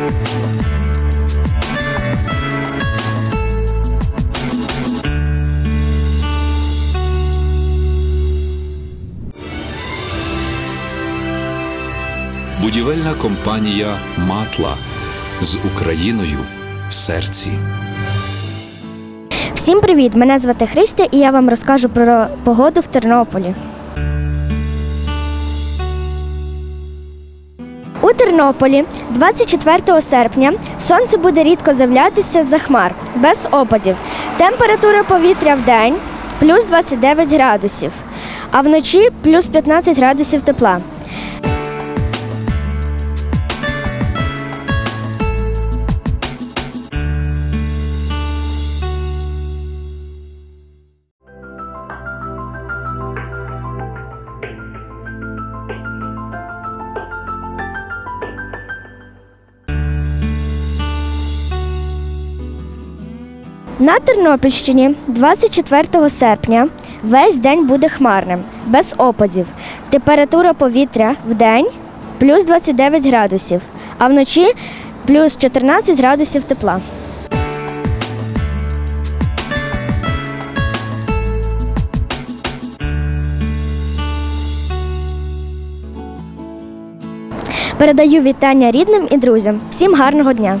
Будівельна компанія Матла з Україною в серці. Всім привіт! Мене звати Христя і я вам розкажу про погоду в Тернополі. У Тернополі 24 серпня сонце буде рідко з'являтися з-за хмар, без опадів. Температура повітря в день плюс 29 градусів, а вночі плюс 15 градусів тепла. На Тернопільщині 24 серпня весь день буде хмарним, без опадів. Температура повітря в день плюс 29 градусів, а вночі плюс 14 градусів тепла. Передаю вітання рідним і друзям. Всім гарного дня!